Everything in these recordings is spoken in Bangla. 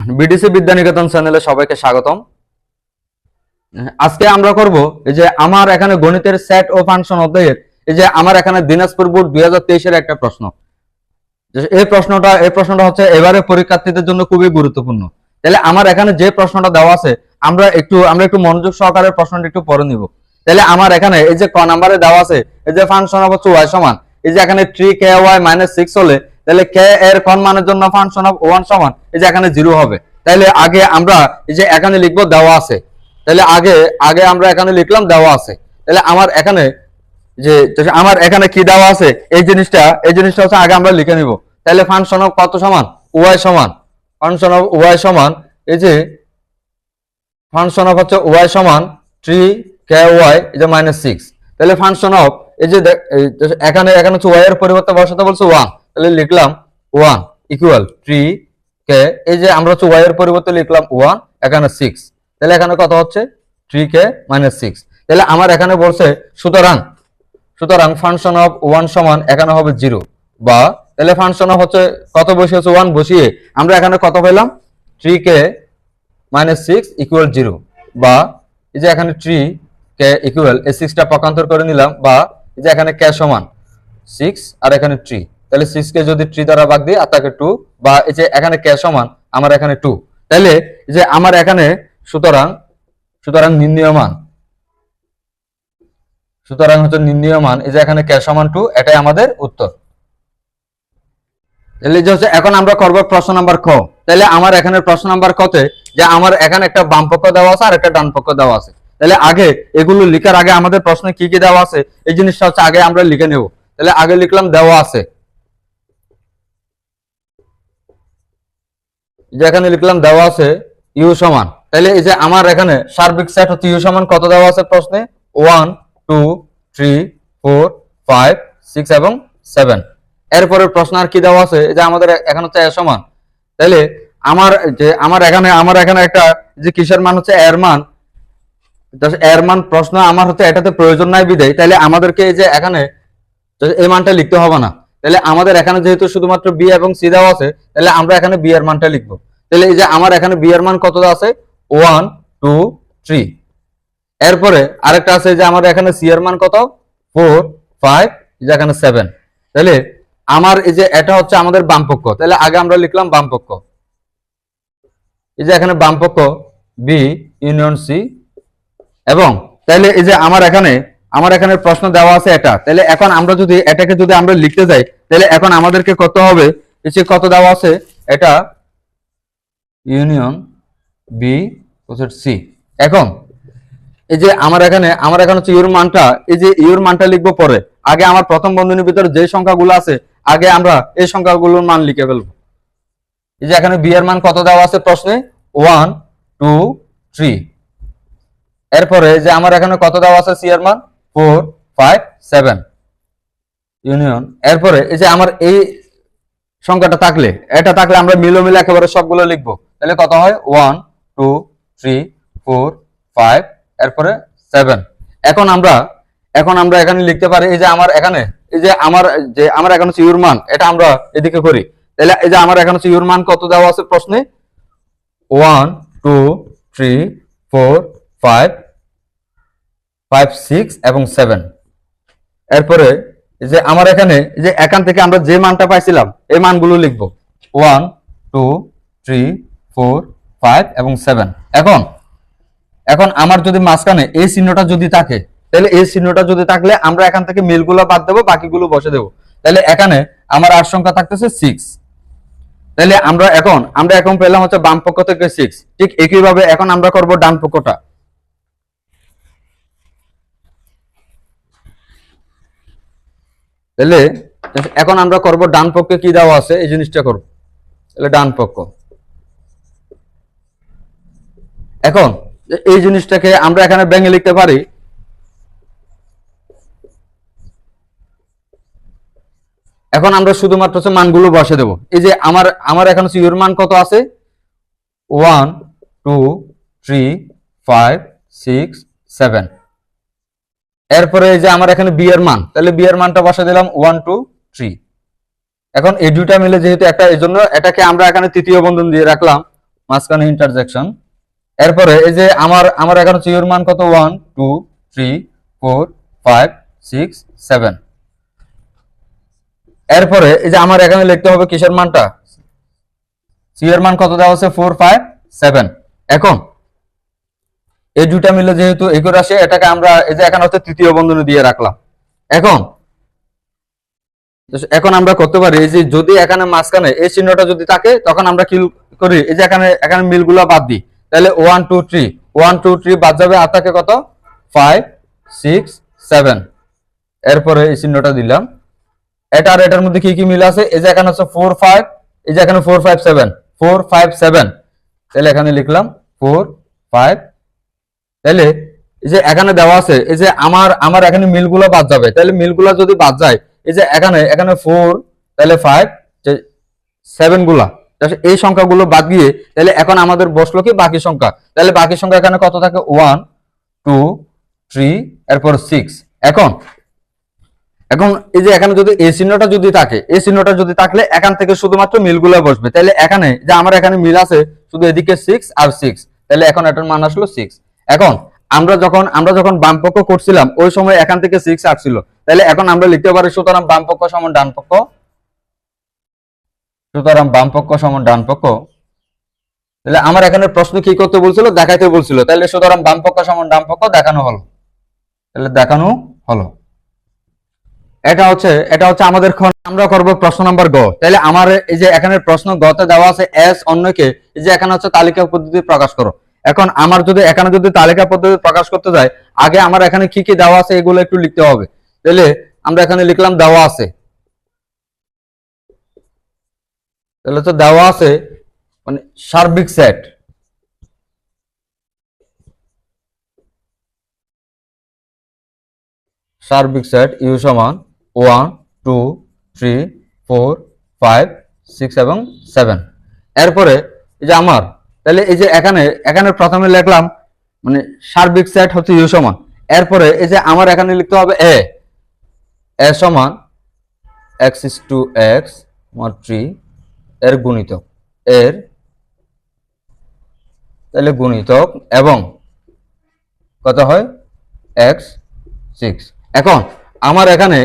বিডিসি বিদ্যানিকেতন চ্যানেলে সবাইকে স্বাগতম। আজকে আমরা করব এই যে আমার এখানে গণিতের সেট ও ফাংশন অধ্যায়ের, এই যে আমার এখানে দিনাজপুর বোর্ড দুই তেইশের একটা প্রশ্ন। এই প্রশ্নটা এই প্রশ্নটা হচ্ছে এবারে পরীক্ষার্থীদের জন্য খুবই গুরুত্বপূর্ণ। তাহলে আমার এখানে যে প্রশ্নটা দেওয়া আছে, আমরা একটু আমরা একটু মনোযোগ সহকারে প্রশ্নটা একটু পড়ে নিব। তাহলে আমার এখানে এই যে ক নাম্বারে দেওয়া আছে, এই যে ফাংশন অফ ওয়াই সমান, এই যে এখানে three K Y minus six হলে তাহলে কে এর কন মানের জন্য ফাংশন অফ ওয়ান সমান? এই যে এখানে জিরো হবে। তাহলে আগে আমরা এই যে এখানে লিখব দেওয়া আছে। তাহলে আগে আগে আমরা এখানে লিখলাম দেওয়া আছে। তাহলে আমার এখানে যে আমার এখানে কি দেওয়া আছে? এই জিনিসটা এই জিনিসটা হচ্ছে আগে আমরা লিখে নিব। তাহলে ফাংশন অফ কত সমান? ওয়াই সমান। ফাংশন অফ ওয়াই সমান, এই যে ফাংশন অফ হচ্ছে ওয়াই সমান থ্রি কে ওয়াই, এই যে মাইনাস সিক্স। তাহলে ফাংশন অফ এই যে এখানে এখানে হচ্ছে ওয়াই এর পরিবর্তে বসাতে বলছে ওয়ান। তাহলে লিখলাম ওয়ান ইকুয়াল থ্রি কে এই যে আমরা হচ্ছে ওয়াই এর পরিবর্তে লিখলাম ওয়ান এখানে সিক্স তাহলে এখানে কত হচ্ছে? থ্রি কে মাইনাস সিক্স তাহলে আমার এখানে বলছে, সুতরাং সুতরাং ফাংশন অফ ওয়ান সমান এখানে হবে জিরো বা, তাহলে ফাংশন অফ হচ্ছে কত বসিয়েছে? ওয়ান বসিয়ে আমরা এখানে কত পেলাম? Three K minus six equal zero বা, এই যে এখানে থ্রি কে ইকুয়াল এই সিক্সটা পক্ষান্তর করে নিলাম। বা, এই যে এখানে কে সমান সিক্স আর এখানে থ্রি তাহলে সিক্স কে যদি থ্রি দ্বারা ভাগ দিই, আর তাকে টু বা এই যে এখানে কে সমান, আমার এখানে টু তাহলে যে আমার এখানে সুতরাং সুতরাং নির্ণীয় মান সুতরাং হচ্ছে নির্ণীয় মান এই যে এখানে কে সমান টু এটাই আমাদের উত্তর। তাহলে যে হচ্ছে, এখন আমরা করব প্রশ্ন নাম্বার খ। তাহলে আমার এখানে প্রশ্ন নাম্বার কতে যে আমার এখানে একটা বাম পক্ষ দেওয়া আছে আর একটা ডান পক্ষ দেওয়া আছে। তাহলে আগে এগুলো লিখার আগে আমাদের প্রশ্নে কি কি দেওয়া আছে, এই জিনিসটা হচ্ছে আগে আমরা লিখে নেব। তাহলে আগে লিখলাম দেওয়া আছে। যে এখানে লিখলাম দেওয়া আছে ইউ সমান। তাহলে এই যে আমার এখানে সার্বিক সেট হচ্ছে ইউ সমান, কত দেওয়া আছে প্রশ্নে? One two three four five six এবং সেভেন এরপরে প্রশ্ন আর কি দেওয়া আছে? যে আমাদের এখানে হচ্ছে এ সমান। তাহলে আমার যে আমার এখানে আমার এখানে একটা যে কিসের মান হচ্ছে এর মান এর মান প্রশ্ন আমার হচ্ছে এটাতে প্রয়োজন নাই বিদেয় তাহলে আমাদেরকে এই যে এখানে, এই মানটা লিখতে হবে না। তাহলে আমাদের এখানে যেহেতু শুধুমাত্র বি এবং সি দেওয়া আছে, তাহলে আমরা এখানে বি এর মানটা লিখব। তাহলে এই যে আমার এখানে বি এর মান কত আছে? ওয়ান টু থ্রি এরপরে আরেকটা আছে যে আমার এখানে সি এর মান কত? ফোর ফাইভ এই যে এখানে সেভেন তাহলে আমার এই যে এটা হচ্ছে আমাদের বামপক্ষ। তাহলে আগে আমরা লিখলাম বামপক্ষ। এই যে এখানে বামপক্ষ বি ইউনিয়ন সি এবং তাহলে এই যে আমার এখানে আমার এখানে প্রশ্ন দেওয়া আছে এটা। তাহলে এখন আমরা যদি, এটাকে যদি আমরা লিখতে যাই, তাহলে এখন আমাদেরকে কত হবে? যে কত দেওয়া আছে? এটা ইউনিয়ন বি সি এখন, এই যে আমার এখানে আমার এখানে হচ্ছে ইউর মানটা, এই যে ইউর মানটা লিখব পরে। আগে আমার প্রথম বন্ধনীর ভিতরে যে সংখ্যাগুলো আছে, আগে আমরা এই সংখ্যাগুলোর মান লিখে ফেলব। এই যে এখানে বি এর মান কত দেওয়া আছে প্রশ্নে? ওয়ান টু থ্রি এরপরে যে আমার এখানে কত দেওয়া আছে সি এর মান? Four, five, seven. ইউনিয়ন। এরপরে এই যে আমার এই সংখ্যাটা থাকলে, এটা থাকলে আমরা মিলো মিলে একেবারে সবগুলো লিখব। তাহলে কত হয়? One, two, three, four, five, এরপরে সেভেন। এখন আমরা এখন আমরা এখানে লিখতে পারি এই যে আমার এখানে, এই যে আমার যে আমার এখানে হচ্ছে ইউর মান, এটা আমরা এদিকে করি। তাহলে এই যে আমার এখানে হচ্ছে ইউর মান কত দেওয়া আছে প্রশ্নে? One, two, three, four, five five six এবং সেভেন এরপরে যে আমার এখানে যে এখান থেকে আমরা যে মানটা পাইছিলাম, এই মানগুলো লিখব। One two three four five এবং সেভেন এখন এখন আমার যদি মাঝখানে এই চিহ্নটা যদি থাকে, তাহলে এই চিহ্নটা যদি থাকলে আমরা এখান থেকে মিলগুলো বাদ দেবো, বাকিগুলো বসে দেবো। তাহলে এখানে আমার আর সংখ্যা থাকতেছে সিক্স তাহলে আমরা এখন আমরা এখন পেলাম হচ্ছে বাম পক্ষ থেকে সিক্স ঠিক একইভাবে এখন আমরা করব ডান পক্ষটা। তাহলে এখন আমরা করব ডান পক্ষে কি দেওয়া আছে? এই জিনিসটা করব। তাহলে ডান পক্ষ। এখন এই জিনিসটাকে আমরা এখানে ব্যাঙে লিখতে পারি। এখন আমরা শুধুমাত্র হচ্ছে মানগুলো বসে দেব। এই যে আমার আমার এখন ইউর মান কত আছে? One two three five six seven এরপরে এই যে আমার এখানে বি এর মান, তাহলে বি এর মানটা বসে দিলাম ওয়ান টু থ্রি এখন এই দুইটা মিলে যেহেতু একটা, এই জন্য এটাকে আমরা এখানে তৃতীয় বন্ধন দিয়ে রাখলাম, মাঝখানে ইন্টারজেকশন এরপরে এই যে আমার আমার এখানে হচ্ছে ইউর মান কত? One two three four five six seven এরপরে এই যে আমার এখানে লিখতে হবে কিসের মানটা? সি এর মান কত দেওয়া আছে ফোর ফাইভ সেভেন এখন এই দুটা মিলে যেহেতু একই আসে এটাকে আমরা এই যে এখানে হচ্ছে তৃতীয় বন্ধনী দিয়ে রাখলাম। এখন এখন আমরা করতে পারি এই যে যদি এখানে মাঝখানে এই চিহ্নটা যদি থাকে, তখন আমরা কি করি? এই যে এখানে এখানে মিলগুলো বাদ দিই। তাহলে one two three one two three বাদ যাবে আর থাকে কত? ফাইভ সিক্স সেভেন এরপরে এই চিহ্নটা দিলাম। এটা আর এটার মধ্যে কি কি মিল আছে? এই যে এখানে হচ্ছে ফোর ফাইভ এই যে এখানে four five seven four five seven তাহলে এখানে লিখলাম ফোর ফাইভ তাহলে এই যে এখানে দেওয়া আছে, এই যে আমার আমার এখানে মিলগুলো বাদ যাবে। তাহলে মিলগুলো যদি বাদ যায়, এই যে এখানে এখানে ফোর তাহলে ফাইভ সেভেনগুলা এই সংখ্যাগুলো বাদ গিয়ে তাহলে এখন আমাদের বসল কি বাকি সংখ্যা? তাহলে বাকি সংখ্যা এখানে কত থাকে? ওয়ান টু থ্রি এরপর সিক্স এখন এখন এই যে এখানে যদি এই চিহ্নটা যদি থাকে, এই চিহ্নটা যদি থাকলে এখান থেকে শুধুমাত্র মিলগুলো বসবে। তাহলে এখানে, যে আমার এখানে মিল আছে, শুধু এদিকে সিক্স আর সিক্স তাহলে এখন এটার মান আসলো সিক্স এখন আমরা যখন আমরা যখন বামপক্ষ করছিলাম, ওই সময় এখান থেকে সিক্স আসছিল। তাহলে এখন আমরা লিখতে পারি সুতরাং বাম পক্ষ সমান ডান পক্ষ সুতরাং বাম পক্ষ সমান ডান পক্ষ তাহলে আমার এখানে প্রশ্ন কি করতে বলছিল? দেখাইতে বলছিল। তাহলে সুতরাং বামপক্ষ সমান ডান পক্ষ দেখানো হলো। তাহলে দেখানো হলো। এটা হচ্ছে এটা হচ্ছে আমাদের আমরা করব প্রশ্ন নাম্বার গ। তাহলে আমার এই যে এখানে প্রশ্ন গতে দেওয়া আছে, এস অন্যকে, এই যে এখানে হচ্ছে তালিকা পদ্ধতি প্রকাশ করো। এখন আমার যদি, এখানে যদি তালিকা পদ্ধতি প্রকাশ করতে যায় আগে আমার এখানে কি কি দেওয়া আছে এগুলো একটু লিখতে হবে। তাহলে আমরা এখানে লিখলাম দেওয়া আছে। তাহলে তো দেওয়া আছে মানে সার্বিক সেট সার্বিক সেট ইউ সমান one two three four five six এবং সেভেন এরপরে এই যে আমার তাহলে এই যে এখানে এখানে প্রথমে লিখলাম মানে সার্বিক সেট হচ্ছে ইউ সমান। এরপরে এই যে আমার এখানে লিখতে হবে এ এ সমান এক্স ইস টু এক্স আমার থ্রি এর গুণিতক। এর তাহলে গুণিতক এবং কত হয়? এক্স সিক্স এখন আমার এখানে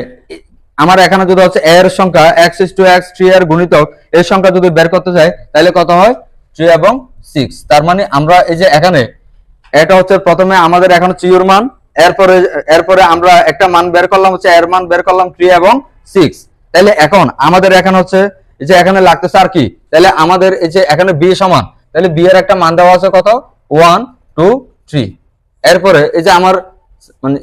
আমার এখানে যদি হচ্ছে এর সংখ্যা X is two X three এর গুণিতক এর সংখ্যা যদি বের করতে চাই, তাহলে কত হয়? থ্রি এবং সিক্স তার মানে আমরা এই যে এখানে, এটা হচ্ছে প্রথমে আমাদের এখন চিওর মান, এরপরে এরপরে আমরা একটা মান বের করলাম, হচ্ছে এর মান বের করলাম থ্রি এবং সিক্স তাহলে এখন আমাদের এখানে হচ্ছে, এই যে এখানে লাগতেছে আর কি তাহলে আমাদের এই যে এখানে বি সমান তাহলে বি এর একটা মান দেওয়া আছে কত? ওয়ান টু থ্রি এরপরে এই যে আমার মানে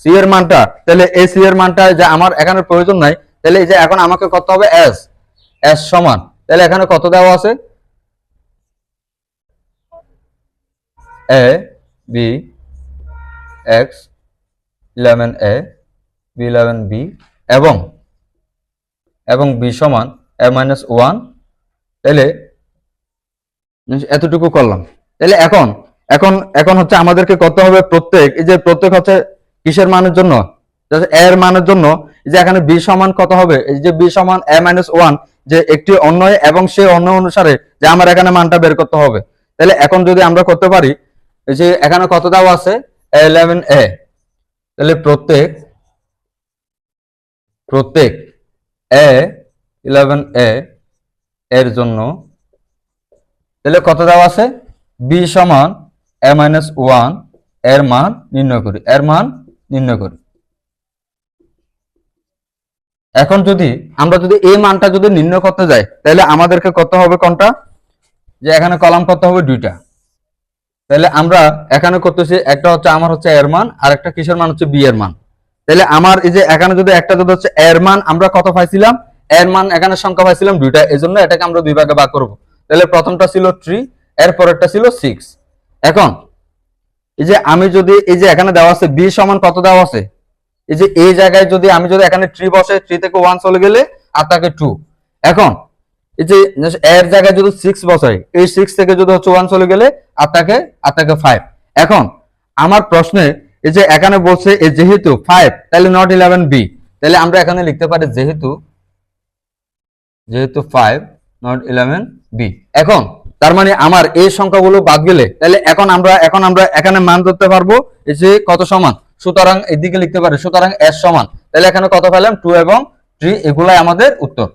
সি এর মানটা তাহলে এই সি এর মানটা যে আমার এখানে প্রয়োজন নাই তাহলে এই যে এখন আমাকে কত হবে এস এস সমান তাহলে এখানে কত দেওয়া আছে? Eleven A B eleven B এবং এবং বি সমান এ মাইনাস ওয়ান তাহলে এতটুকু করলাম। তাহলে এখন এখন এখন হচ্ছে আমাদেরকে করতে হবে প্রত্যেক, এই যে প্রত্যেক হচ্ছে কিসের মানের জন্য? a এর মানের জন্য যে এখানে বি সমান কত হবে? এই যে বি সমান এ মাইনাস ওয়ান যে একটি অন্য এবং সে অন্য অনুসারে যে আমার এখানে মানটা বের করতে হবে। তাহলে এখন যদি আমরা করতে পারি যে এখানে কত দেওয়া আছে ইলেভেন এ তাহলে প্রত্যেক প্রত্যেক এ ইলেভেন এ এর জন্য, তাহলে কত দেওয়া আছে? বি সমান এ মাইনাস ওয়ানের মান নির্ণয় করি, এর মান নির্ণয় করি। এখন যদি আমরা যদি এই মানটা যদি নির্ণয় করতে যাই, তাহলে আমাদেরকে করতে হবে কোনটা? যে এখানে কলাম করতে হবে দুইটা। তাহলে আমরা এখানে করতেছি, একটা হচ্ছে আমার হচ্ছে এর মান আর একটা কিসের মান হচ্ছে বি এর মান। তাহলে আমার এই যে এখানে যদি একটা যদি হচ্ছে এর মান আমরা কত পাইছিলাম? এর মান এখানে সংখ্যা পাইছিলাম দুইটা এই জন্য এটাকে আমরা দুই ভাগে ভাগ করব। তাহলে প্রথমটা ছিল থ্রি এর পরেরটা ছিল সিক্স এখন, এই যে আমি যদি, এই যে এখানে দেওয়া আছে বি সমান কত দেওয়া আছে? এই যে এই জায়গায় যদি আমি যদি এখানে থ্রি বসে থ্রি থেকে ওয়ান চলে গেলে, আর তাকে টু এখন এই যে এর জায়গায় যদি সিক্স বসাই, এই সিক্স থেকে যদি হচ্ছে ওয়ান চলে গেলে আর তাকে ফাইভ এখন, আমার প্রশ্নে, এই যে এখানে বলছে যেহেতু ফাইভ তাহলে নট ইলেভেন বি তাহলে আমরা এখানে লিখতে পারি যেহেতু যেহেতু ফাইভ নট ইলেভেন বি এখন, তার মানে আমার এই সংখ্যাগুলো বাদ গেলে, তাহলে এখন আমরা এখন আমরা এখানে মান ধরতে পারব, এই যে কত সমান? সুতরাং এদিকে লিখতে পারি, সুতরাং এস সমান। তাহলে এখানে কত পেলাম? টু এবং থ্রি এগুলাই আমাদের উত্তর।